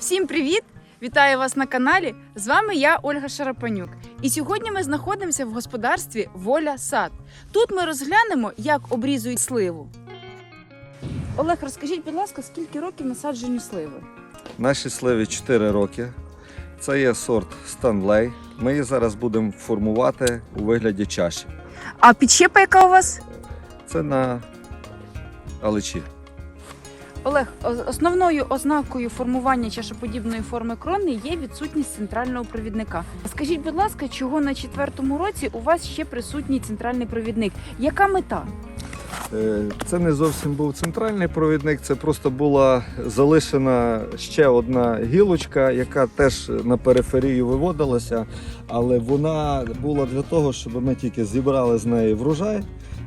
Всім привіт! Вітаю вас на каналі. З вами я, Ольга Шарапанюк. І сьогодні ми знаходимося в господарстві Воля Сад. Тут ми розглянемо, як обрізують сливу. Олег, розкажіть, будь ласка, скільки років насадженню сливи? Наші сливі 4 роки. Це є сорт Станлей. Ми її зараз будемо формувати у вигляді чаші. А підщепа яка у вас? Це на аличі. Олег, основною ознакою формування чашоподібної форми крони є відсутність центрального провідника. Скажіть, будь ласка, чого на четвертому році у вас ще присутній центральний провідник? Яка мета? Е, Це не зовсім був центральний провідник, це просто була залишена ще одна гілочка, яка теж на периферію виводилася, але вона була для того, щоб ми тільки зібрали з неї врожай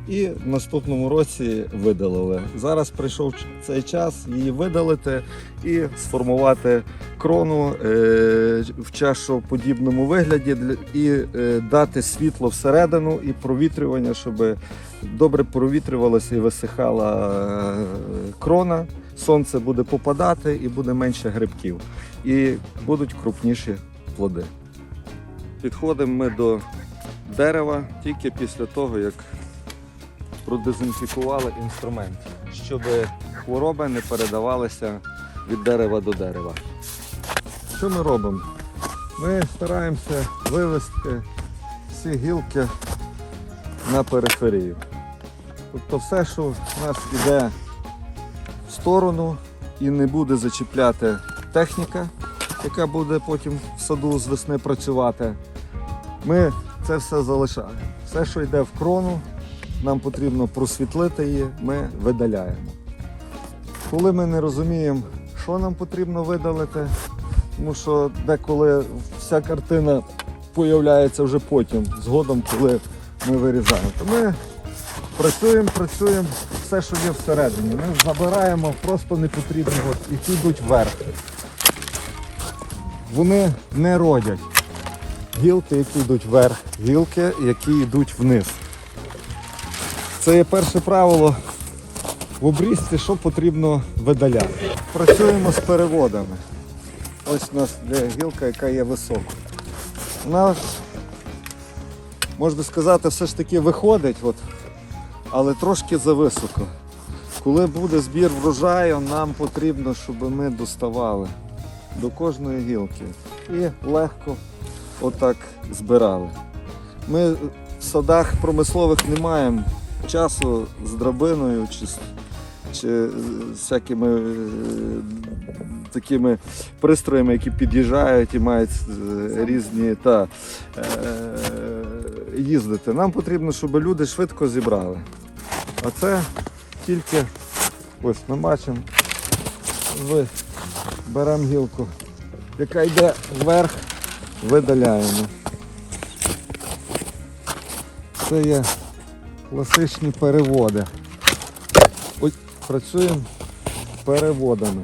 і в наступному році видалили. Зараз прийшов цей час її видалити і сформувати крону е, в чашоподібному вигляді і е, дати світло всередину і провітрювання, щоб добре провітрювалася і висихала е, крона. Сонце буде попадати і буде менше грибків. І будуть крупніші плоди. Підходимо ми до дерева тільки після того, як продезінфікували інструмент, щоб хвороби не передавалися від дерева до дерева. Що ми робимо? Ми стараємося вивести всі гілки на периферію. Тобто все, що в нас іде в сторону і не буде зачіпляти техніка, яка буде потім в саду з весни працювати, ми це все залишаємо. Все, що йде в крону, нам потрібно просвітлити її, ми видаляємо. Коли ми не розуміємо, що нам потрібно видалити, тому що деколи вся картина появляється вже потім, згодом, коли ми вирізаємо. То ми працюємо, працюємо, все, що є всередині. Ми забираємо просто непотрібні, от, які йдуть вверх. Вони не родять. Гілки, які йдуть вверх, гілки, які йдуть вниз. Це є перше правило в обрізці, що потрібно видаляти. Працюємо з переводами. Ось у нас гілка, яка є висока. Вона, можна сказати, все ж таки виходить, от, але трошки зависоко. Коли буде збір врожаю, нам потрібно, щоб ми доставали до кожної гілки і легко отак збирали. Ми в садах промислових не маємо часу з драбиною чи, чи з всякими е, такими пристроями, які під'їжджають і мають е, різні та, е, їздити. Нам потрібно, щоб люди швидко зібрали. А це тільки ось ми бачимо, ви беремо гілку, яка йде вверх, видаляємо. Це є класичні переводи. Ось працюємо переводами.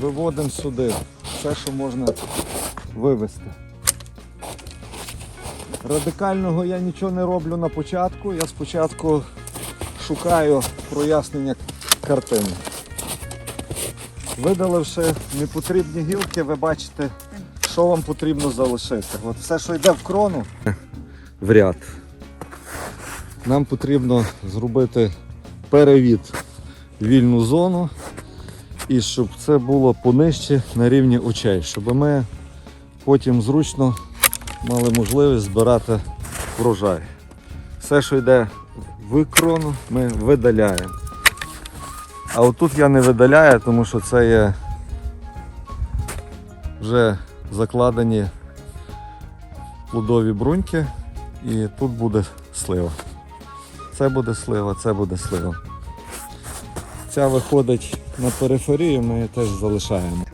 Виводимо сюди все, що можна вивести. Радикального я нічого не роблю на початку. Я спочатку шукаю прояснення картини. Видаливши непотрібні гілки, ви бачите, що вам потрібно залишити. От все, що йде в крону, в ряд. Нам потрібно зробити перевід в вільну зону і щоб це було понижче на рівні очей, щоб ми потім зручно мали можливість збирати врожай. Все, що йде в крону, ми видаляємо. А отут я не видаляю, тому що це є вже закладені плодові бруньки, і тут буде слива. Це буде слива, це буде слива. Ця виходить на периферію, ми її теж залишаємо.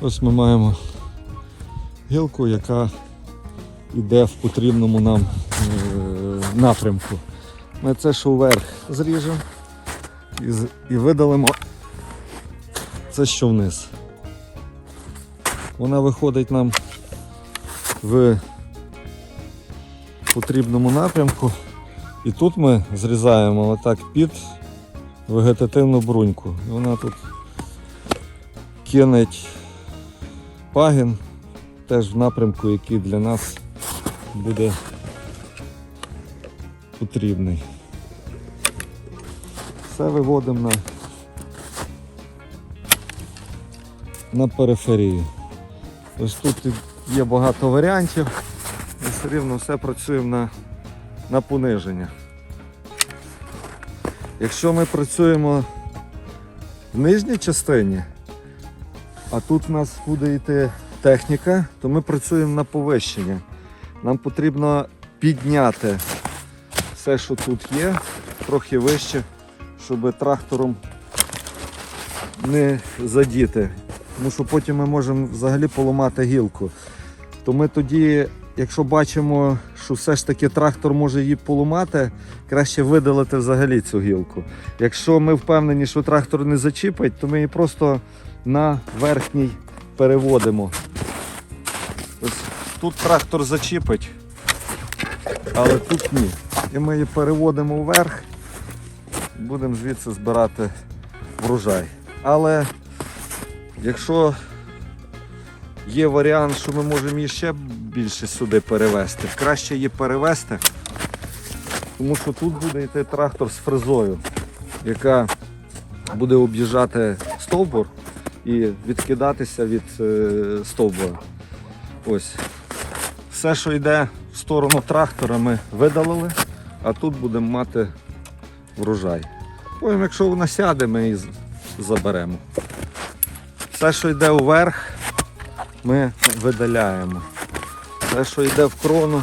Ось ми маємо гілку, яка йде в потрібному нам е, напрямку. Ми це що вверх зріжемо і, і видалимо це що вниз. Вона виходить нам в потрібному напрямку. І тут ми зрізаємо отак під вегетативну бруньку. Вона тут кинуть пагін теж в напрямку, який для нас буде потрібний. Все виводимо на, на периферію. Ось тут є багато варіантів, і все рівно все працюємо на, на пониження. Якщо ми працюємо в нижній частині, а тут в нас буде йти техніка, то ми працюємо на повищення. Нам потрібно підняти все, що тут є, трохи вище, щоб трактором не задіти. Тому що потім ми можемо взагалі поламати гілку. То ми тоді, якщо бачимо, що все ж таки трактор може її поламати, краще видалити взагалі цю гілку. Якщо ми впевнені, що трактор не зачіпить, то ми її просто на верхній переводимо. Ось тут трактор зачіпить, але тут ні. І ми її переводимо вверх, будемо звідси збирати врожай. Але якщо є варіант, що ми можемо її ще більше сюди перевести, краще її перевести, тому що тут буде йти трактор з фрезою, яка буде об'їжджати стовбур і відкидатися від е, стовбура. Ось. Все, що йде в сторону трактора, ми видалили, а тут будемо мати врожай. Потім, якщо вона сяде, ми її заберемо. Все, що йде вверх, ми видаляємо. Все, що йде в крону,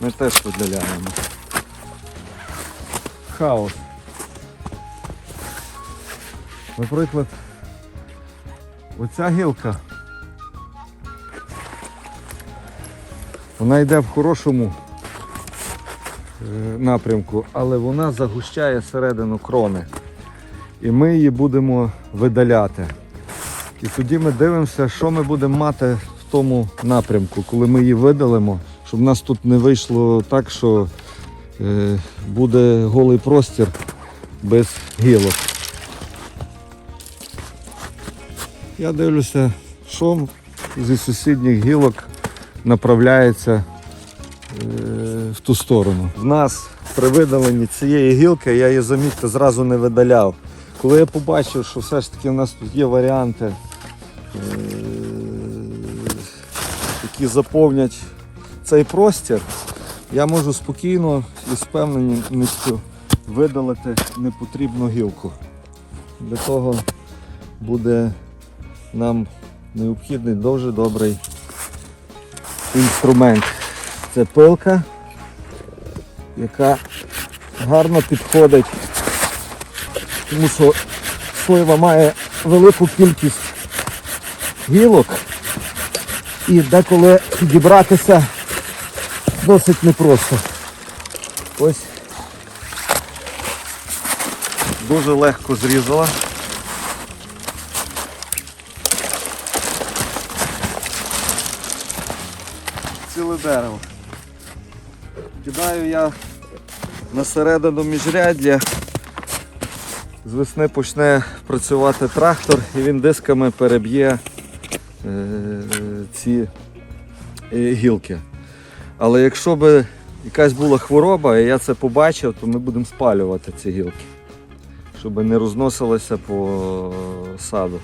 ми теж видаляємо. Хаос. Наприклад, оця гілка. Вона йде в хорошому е, напрямку, але вона загущає середину крони. І ми її будемо видаляти. І тоді ми дивимося, що ми будемо мати в тому напрямку, коли ми її видалимо, щоб в нас тут не вийшло так, що е, буде голий простір без гілок. Я дивлюся, що зі сусідніх гілок направляється е, в ту сторону. В нас при видаленні цієї гілки я її замітьте зразу не видаляв. Коли я побачив, що все ж таки в нас тут є варіанти, які заповнять цей простір, я можу спокійно і з впевненістю видалити непотрібну гілку. Для того буде нам необхідний дуже добрий інструмент. Це пилка, яка гарно підходить, тому що слива має велику кількість гілок і деколи підібратися досить непросто. Ось дуже легко зрізала. ціле дерево. Кидаю я на середину міжряддя. З весни почне працювати трактор і він дисками переб'є ці е, гілки. Але якщо б якась була хвороба, і я це побачив, то ми будемо спалювати ці гілки, щоб не розносилося по саду.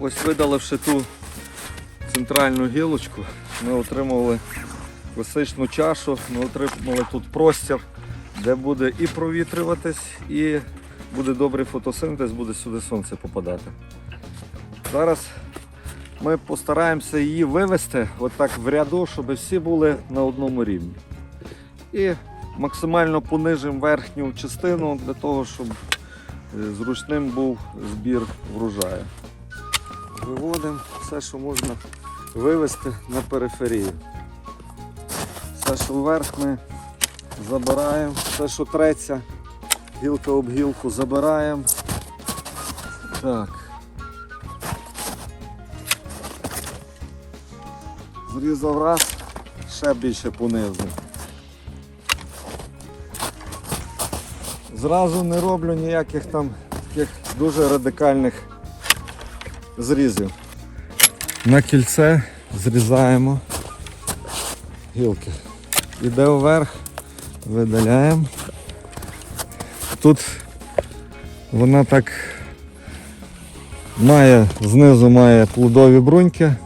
Ось видаливши ту центральну гілочку, ми отримали класичну чашу, ми отримали тут простір, де буде і провітрюватись, і буде добрий фотосинтез, буде сюди сонце попадати. Зараз ми постараємося її вивести отак в ряду, щоб всі були на одному рівні. І максимально понижимо верхню частину для того, щоб е, зручним був збір врожаю. Виводимо все, що можна вивести на периферію. Все, що вверх ми забираємо, все, що треться, гілка об гілку забираємо. Так. Зрізав раз, ще більше понизу. Зразу не роблю ніяких там таких дуже радикальних зрізів. На кільце зрізаємо гілки. Іде вверх, видаляємо. Тут вона так має, знизу має плодові бруньки.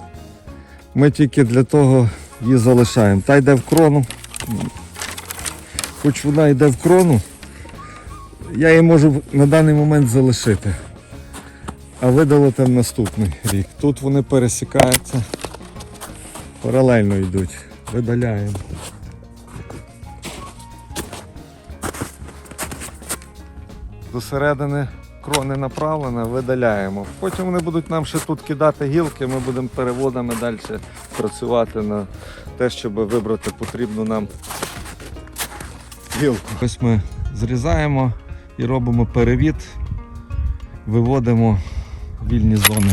Ми тільки для того її залишаємо. Та йде в крону. Хоч вона йде в крону, я її можу на даний момент залишити. А видалити наступний рік. Тут вони пересікаються, паралельно йдуть. Видаляємо. До середини крони направлена, видаляємо. Потім вони будуть нам ще тут кидати гілки, ми будемо переводами далі працювати на те, щоб вибрати потрібну нам гілку. Ось ми зрізаємо і робимо перевід, виводимо вільні зони.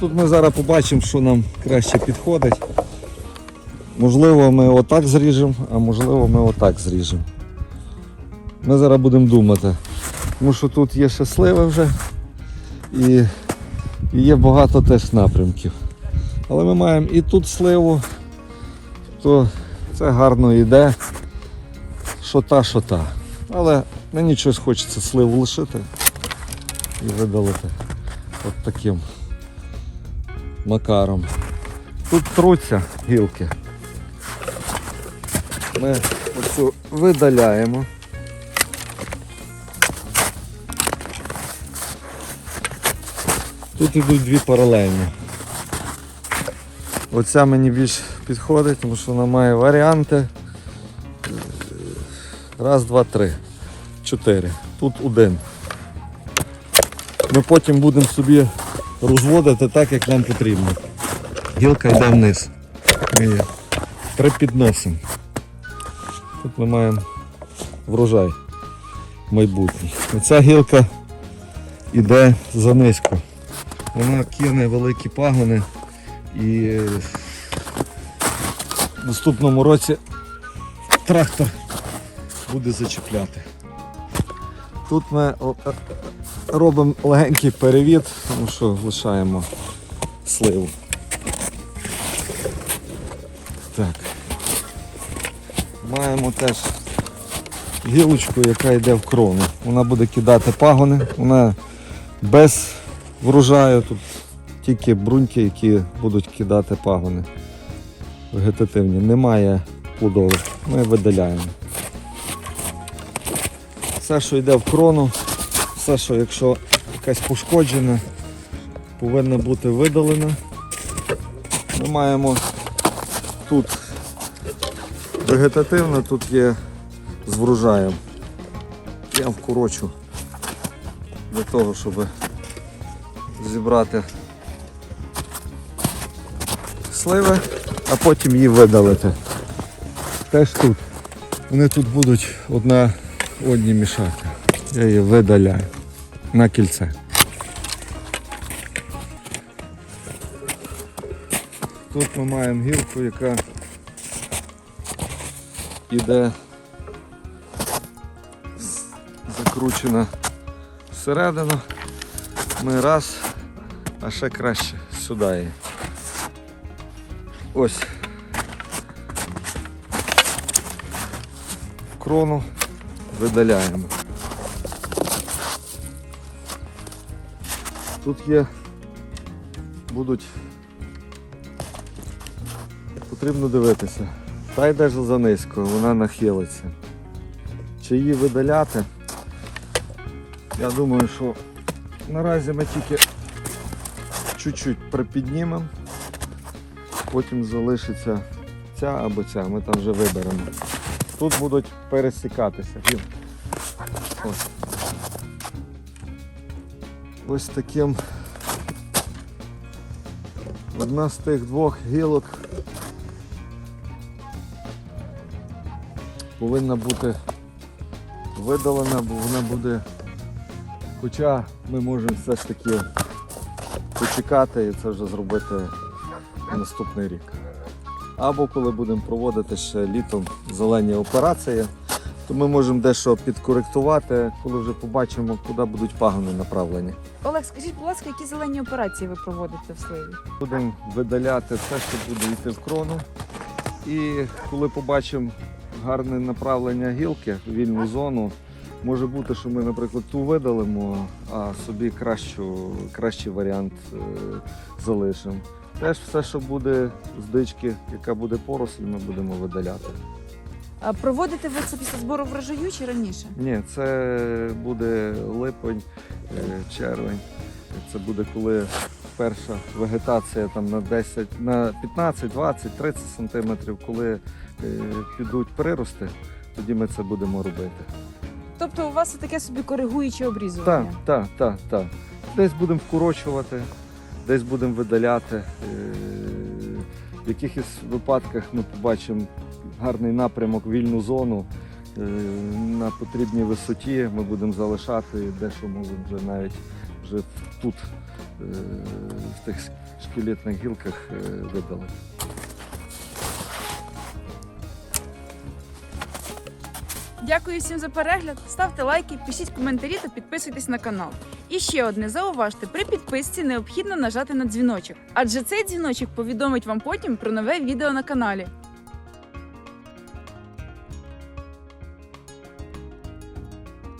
Тут ми зараз побачимо, що нам краще підходить. Можливо, ми отак зріжемо, а можливо, ми отак зріжемо. Ми зараз будемо думати. Тому що тут є ще сливи вже і, є багато теж напрямків. Але ми маємо і тут сливу, то це гарно йде. Що та, що та. Але мені щось хочеться сливу лишити і видалити от таким макаром. Тут труться гілки. Ми оцю видаляємо. Тут йдуть дві паралельні. Оця мені більш підходить, тому що вона має варіанти. Раз, два, три. Чотири. Тут один. Ми потім будемо собі розводити так, як нам потрібно. Гілка йде вниз. Ми її припідносимо. Тут ми маємо врожай майбутній. Оця гілка йде занизько. Вона кине великі пагони і в наступному році трактор буде зачіпляти. Тут ми е, робимо легенький перевід, тому що лишаємо сливу. Так. Маємо теж гілочку, яка йде в крону. Вона буде кидати пагони, вона без врожаю, тут тільки бруньки, які будуть кидати пагони. Вегетативні. Немає плодових. Ми видаляємо. Все, що йде в крону, все, що якщо якась пошкоджена, повинна бути видалена. Ми маємо тут вегетативно, тут є з врожаєм. Я вкорочу для того, щоб зібрати сливи, а потім її видалити. Теж тут. Вони тут будуть одна одній мішати. Я її видаляю на кільце. Тут ми маємо гілку, яка іде закручена всередину. Ми раз, а ще краще сюди її. Ось. Крону видаляємо. Тут є, будуть, потрібно дивитися. Та йде ж за низько, вона нахилиться. Чи її видаляти? Я думаю, що наразі ми тільки чуть-чуть припіднімемо, потім залишиться ця або ця, ми там вже виберемо. Тут будуть пересікатися. Ось. Ось таким. Одна з тих двох гілок повинна бути видалена, бо вона буде. Хоча ми можемо все ж таки почекати і це вже зробити наступний рік. Або коли будемо проводити ще літом зелені операції, то ми можемо дещо підкоректувати, коли вже побачимо, куди будуть пагони направлені. Олег, скажіть, будь ласка, які зелені операції ви проводите в сливі? Будемо видаляти все, що буде йти в крону. І коли побачимо гарне направлення гілки, вільну зону, може бути, що ми, наприклад, ту видалимо, а собі кращу, кращий варіант е, залишимо. Теж все, що буде з дички, яка буде порослі, ми будемо видаляти. А проводите ви це після збору врожаю чи раніше? Ні, це буде липень, е, червень. Це буде коли перша вегетація там на 10, на 15, 20, 30 сантиметрів, коли е, підуть прирости, тоді ми це будемо робити. Тобто у вас таке собі коригуюче обрізування? так, так, так. Десь будемо вкорочувати, десь будемо видаляти. Е, В якихось випадках ми побачимо гарний напрямок, вільну зону. е, На потрібній висоті ми будемо залишати, дещо можемо вже навіть вже тут, е, в тих шкелетних гілках видалити. Дякую всім за перегляд. Ставте лайки, пишіть коментарі та підписуйтесь на канал. І ще одне зауважте: при підписці необхідно нажати на дзвіночок, адже цей дзвіночок повідомить вам потім про нове відео на каналі.